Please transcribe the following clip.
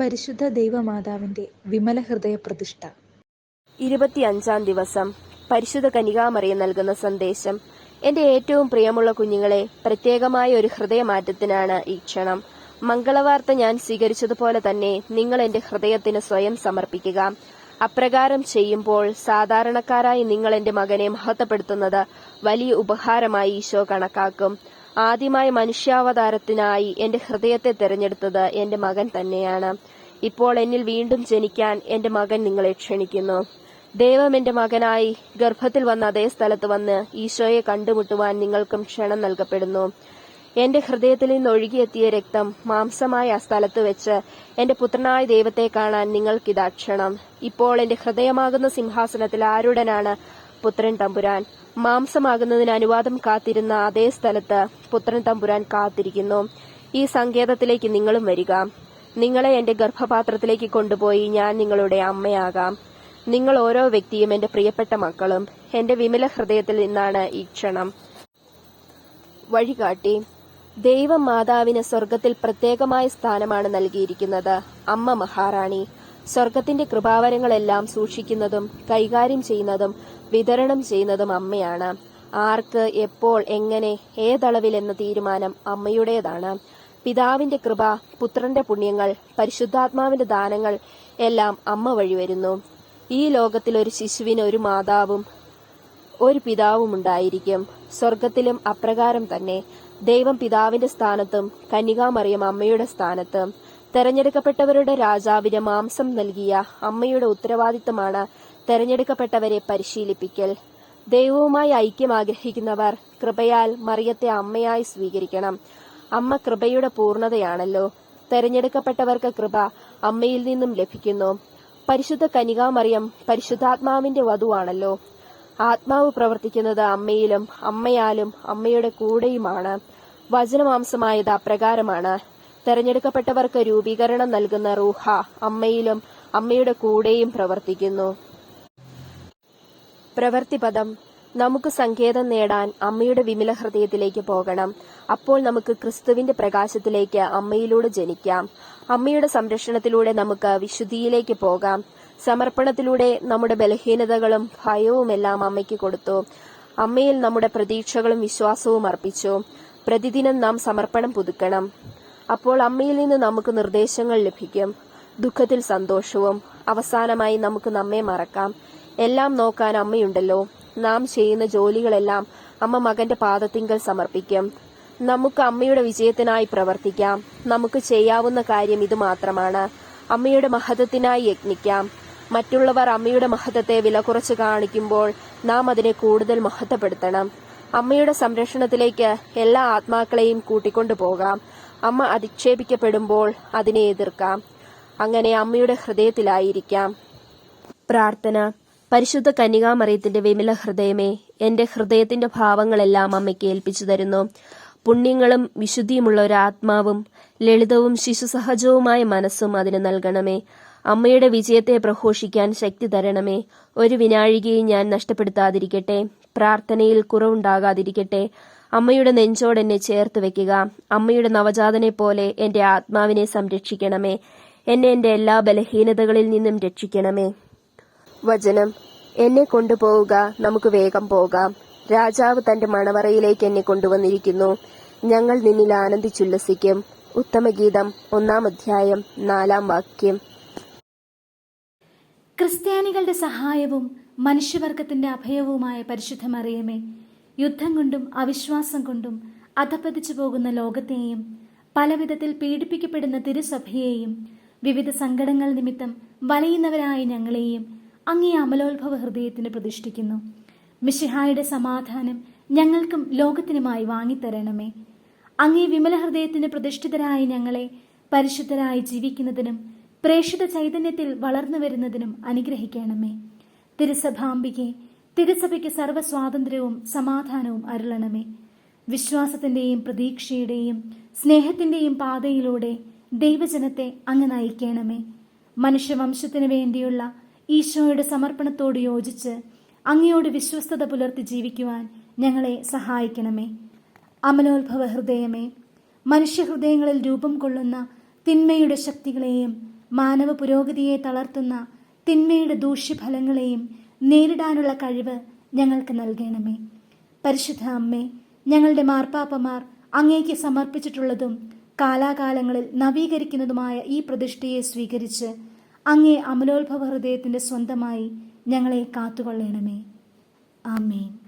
പരിശുദ്ധ ദൈവമാതാവിന്റെ വിമല ഹൃദയ പ്രതിഷ്ഠ ഇരുപത്തിയഞ്ചാം ദിവസം പരിശുദ്ധ കനികാമറിയം നൽകുന്ന സന്ദേശം. എന്റെ ഏറ്റവും പ്രിയമുള്ള കുഞ്ഞുങ്ങളെ പ്രത്യേകമായ ഒരു ഹൃദയമാറ്റത്തിനാണ് ഈ ക്ഷണം. മംഗളവാർത്ത ഞാൻ സ്വീകരിച്ചതുപോലെ തന്നെ നിങ്ങൾ എന്റെ ഹൃദയത്തിന് സ്വയം സമർപ്പിക്കുക. അപ്രകാരം ചെയ്യുമ്പോൾ സാധാരണക്കാരായി നിങ്ങൾ എന്റെ മകനെ മഹത്വപ്പെടുത്തുന്നത് വലിയ ഉപഹാരമായി ഈശോ കണക്കാക്കും. ആദ്യമായി മനുഷ്യാവതാരത്തിനായി എന്റെ ഹൃദയത്തെ തെരഞ്ഞെടുത്തത് എന്റെ മകൻ തന്നെയാണ്. ഇപ്പോൾ എന്നിൽ വീണ്ടും ജനിക്കാൻ എന്റെ മകൻ നിങ്ങളെ ക്ഷണിക്കുന്നു. ദൈവം എന്റെ മകനായി ഗർഭത്തിൽ വന്ന അതേ സ്ഥലത്ത് വന്ന് ഈശോയെ കണ്ടുമുട്ടുവാൻ നിങ്ങൾക്കും ക്ഷണം നൽകപ്പെടുന്നു. എന്റെ ഹൃദയത്തിൽ നിന്ന് ഒഴുകിയെത്തിയ രക്തം മാംസമായ ആ സ്ഥലത്ത് വെച്ച് എന്റെ പുത്രനായ ദൈവത്തെ കാണാൻ നിങ്ങൾക്കിതാ ക്ഷണം. ഇപ്പോൾ എന്റെ ഹൃദയമാകുന്ന സിംഹാസനത്തിൽ ആരുടനാണ് പുത്രൻ തമ്പുരാൻ. മാംസമാകുന്നതിന് അനുവാദം കാത്തിരുന്ന അതേ സ്ഥലത്ത് പുത്രൻ തമ്പുരാൻ കാത്തിരിക്കുന്നു. ഈ സങ്കേതത്തിലേക്ക് നിങ്ങളും വരിക. നിങ്ങളെ എന്റെ ഗർഭപാത്രത്തിലേക്ക് കൊണ്ടുപോയി ഞാൻ നിങ്ങളുടെ അമ്മയാകാം. നിങ്ങൾ ഓരോ വ്യക്തിയും എന്റെ പ്രിയപ്പെട്ട മക്കളും എന്റെ വിമല ഹൃദയത്തിൽ നിന്നാണ് ഈ ക്ഷണം. വഴികാട്ടി. ദൈവം മാതാവിന് സ്വർഗത്തിൽ പ്രത്യേകമായ സ്ഥാനമാണ് നൽകിയിരിക്കുന്നത് അമ്മ മഹാറാണി. സ്വർഗത്തിന്റെ കൃപാവരങ്ങളെല്ലാം സൂക്ഷിക്കുന്നതും കൈകാര്യം ചെയ്യുന്നതും വിതരണം ചെയ്യുന്നതും അമ്മയാണ്. ആർക്ക് എപ്പോൾ എങ്ങനെ ഏതളവിൽ എന്ന തീരുമാനം അമ്മയുടേതാണ്. പിതാവിന്റെ കൃപ പുത്രന്റെ പുണ്യങ്ങൾ പരിശുദ്ധാത്മാവിന്റെ ദാനങ്ങൾ എല്ലാം അമ്മ വഴി വരുന്നു. ഈ ലോകത്തിൽ ഒരു ശിശുവിന് ഒരു മാതാവും ഒരു പിതാവും ഉണ്ടായിരിക്കും. സ്വർഗത്തിലും അപ്രകാരം തന്നെ. ദൈവം പിതാവിന്റെ സ്ഥാനത്തും കന്യകാമറിയം അമ്മയുടെ സ്ഥാനത്തും. തെരഞ്ഞെടുക്കപ്പെട്ടവരുടെ രാജാവിന് മാംസം നൽകിയ അമ്മയുടെ ഉത്തരവാദിത്തമാണ് തെരഞ്ഞെടുക്കപ്പെട്ടവരെ പരിശീലിപ്പിക്കൽ. ദൈവവുമായി ഐക്യം ആഗ്രഹിക്കുന്നവർ കൃപയാൽ മറിയത്തെ അമ്മയായി സ്വീകരിക്കണം. അമ്മ കൃപയുടെ പൂർണതയാണല്ലോ തെരഞ്ഞെടുക്കപ്പെട്ടവർക്ക് കൃപ അമ്മയിൽ നിന്നും ലഭിക്കുന്നു. പരിശുദ്ധ കനികാമറിയം പരിശുദ്ധാത്മാവിന്റെ വധുവാണല്ലോ. ആത്മാവ് പ്രവർത്തിക്കുന്നത് അമ്മയിലും അമ്മയാലും അമ്മയുടെ കൂടെയുമാണ്. വചനമാംസമായത് അപ്രകാരമാണ്. തെരഞ്ഞെടുക്കപ്പെട്ടവർക്ക് രൂപീകരണം നൽകുന്ന റൂഹ അമ്മയിലും അമ്മയുടെ കൂടെയും പ്രവർത്തിക്കുന്നു. പ്രവർത്തിപദം നമുക്ക് സങ്കേതം നേടാൻ അമ്മയുടെ വിമല ഹൃദയത്തിലേക്ക് പോകണം. അപ്പോൾ നമുക്ക് ക്രിസ്തുവിന്റെ പ്രകാശത്തിലേക്ക് അമ്മയിലൂടെ ജനിക്കാം. അമ്മയുടെ സംരക്ഷണത്തിലൂടെ നമുക്ക് വിശുദ്ധിയിലേക്ക് പോകാം. സമർപ്പണത്തിലൂടെ നമ്മുടെ ബലഹീനതകളും ഭയവുമെല്ലാം അമ്മയ്ക്ക് കൊടുത്തു. അമ്മയിൽ നമ്മുടെ പ്രതീക്ഷകളും വിശ്വാസവും അർപ്പിച്ചു. പ്രതിദിനം നാം സമർപ്പണം പുതുക്കണം. അപ്പോൾ അമ്മയിൽ നിന്ന് നമുക്ക് നിർദ്ദേശങ്ങൾ ലഭിക്കും. ദുഃഖത്തിൽ സന്തോഷവും അവസാനമായി നമുക്ക് നമ്മെ മറക്കാം. എല്ലാം നോക്കാൻ അമ്മയുണ്ടല്ലോ. നാം ചെയ്യുന്ന ജോലികളെല്ലാം അമ്മ മകന്റെ പാദത്തിങ്കൽ സമർപ്പിക്കും. നമുക്ക് അമ്മയുടെ വിജയത്തിനായി പ്രവർത്തിക്കാം. നമുക്ക് ചെയ്യാവുന്ന കാര്യം ഇത് മാത്രമാണ്. അമ്മയുടെ മഹത്വത്തിനായി യജ്ഞിക്കാം. മറ്റുള്ളവർ അമ്മയുടെ മഹത്വത്തെ വില കുറച്ച് കാണിക്കുമ്പോൾ നാം അതിനെ കൂടുതൽ മഹത്വപ്പെടുത്തണം. അമ്മയുടെ സംരക്ഷണത്തിലേക്ക് എല്ലാ ആത്മാക്കളെയും കൂട്ടിക്കൊണ്ടു പോകാം അമ്മ അധിക്ഷേപിക്കപ്പെടുമ്പോൾ അതിനെ എതിർക്കാം. അങ്ങനെ അമ്മയുടെ ഹൃദയത്തിലായിരിക്കാം. പ്രാർത്ഥന. പരിശുദ്ധ കന്യകാമറിയത്തിന്റെ വിമല ഹൃദയമേ എന്റെ ഹൃദയത്തിന്റെ ഭാവങ്ങളെല്ലാം അമ്മയ്ക്ക് ഏൽപ്പിച്ചു തരുന്നു. പുണ്യങ്ങളും വിശുദ്ധിയുമുള്ള ഒരു ആത്മാവും ലളിതവും ശിശുസഹജവുമായ മനസ്സും അതിന് നൽകണമേ. അമ്മയുടെ വിജയത്തെ പ്രഘോഷിക്കാൻ ശക്തി തരണമേ. ഒരു വിനാഴികയും ഞാൻ നഷ്ടപ്പെടുത്താതിരിക്കട്ടെ. പ്രാർത്ഥനയിൽ കുറവുണ്ടാകാതിരിക്കട്ടെ. അമ്മയുടെ നെഞ്ചോട് എന്നെ ചേർത്ത് വെക്കുക. അമ്മയുടെ നവജാതനെ പോലെ എന്റെ ആത്മാവിനെ സംരക്ഷിക്കണമേ. എന്നെ എന്റെ എല്ലാ ബലഹീനതകളിൽ നിന്നും രക്ഷിക്കണമേ. വചനം. എന്നെ കൊണ്ടുപോവുക നമുക്ക് വേഗം പോകാം. രാജാവ് തന്റെ മണവറയിലേക്ക് എന്നെ കൊണ്ടുവന്നിരിക്കുന്നു. ഞങ്ങൾ നിന്നിൽ ആനന്ദിച്ചുല്ലസിക്കും. ഉത്തമഗീതം ഒന്നാം അധ്യായം നാലാം വാക്യം. ക്രിസ്ത്യാനികളുടെ സഹായവും മനുഷ്യവർഗത്തിന്റെ അഭയവുമായ പരിശുദ്ധ മറിയമേ യുദ്ധം കൊണ്ടും അവിശ്വാസം കൊണ്ടും അധപ്പതിച്ചു പോകുന്ന ലോകത്തെയും പലവിധത്തിൽ പീഡിപ്പിക്കപ്പെടുന്ന തിരുസഭയെയും വിവിധ സങ്കടങ്ങൾ നിമിത്തം വലയുന്നവരായ ഞങ്ങളെയും അങ്ങേ അമലോത്ഭവ ഹൃദയത്തിന് പ്രതിഷ്ഠിക്കുന്നു. മിഷിഹായുടെ സമാധാനം ഞങ്ങൾക്കും ലോകത്തിനുമായി വാങ്ങിത്തരണമേ. അങ്ങേ വിമല ഹൃദയത്തിന് പ്രതിഷ്ഠിതരായ ഞങ്ങളെ പരിശുദ്ധരായി ജീവിക്കുന്നതിനും പ്രേക്ഷിത ചൈതന്യത്തിൽ വളർന്നു വരുന്നതിനും അനുഗ്രഹിക്കണമേ. തിരുസഭാംബികെ തിരുസഭയ്ക്ക് സർവസ്വാതന്ത്ര്യവും സമാധാനവും അരുളണമേ. വിശ്വാസത്തിന്റെയും പ്രതീക്ഷയുടെയും സ്നേഹത്തിന്റെയും പാതയിലൂടെ ദൈവജനത്തെ അങ്ങ് നയിക്കണമേ. മനുഷ്യവംശത്തിനു വേണ്ടിയുള്ള ഈശോയുടെ സമർപ്പണത്തോട് യോജിച്ച് അങ്ങയോട് വിശ്വസ്തത പുലർത്തി ജീവിക്കുവാൻ ഞങ്ങളെ സഹായിക്കണമേ. അമലോത്ഭവ ഹൃദയമേ മനുഷ്യഹൃദയങ്ങളിൽ രൂപം കൊള്ളുന്ന തിന്മയുടെ ശക്തികളെയും മാനവ പുരോഗതിയെ തളർത്തുന്ന തിന്മയുടെ ദൂഷ്യഫലങ്ങളെയും നേരിടാനുള്ള കഴിവ് ഞങ്ങൾക്ക് നൽകണമേ. പരിശുദ്ധ അമ്മേ ഞങ്ങളുടെ മാർപ്പാപ്പമാർ അങ്ങേക്ക് സമർപ്പിച്ചിട്ടുള്ളതും കാലാകാലങ്ങളിൽ നവീകരിക്കുന്നതുമായ ഈ പ്രതിഷ്ഠയെ സ്വീകരിച്ച് അങ്ങേ അമലോത്ഭവ ഹൃദയത്തിന്റെ സ്വന്തമായി ഞങ്ങളെ കാത്തുകൊള്ളണമേ. ആമേൻ.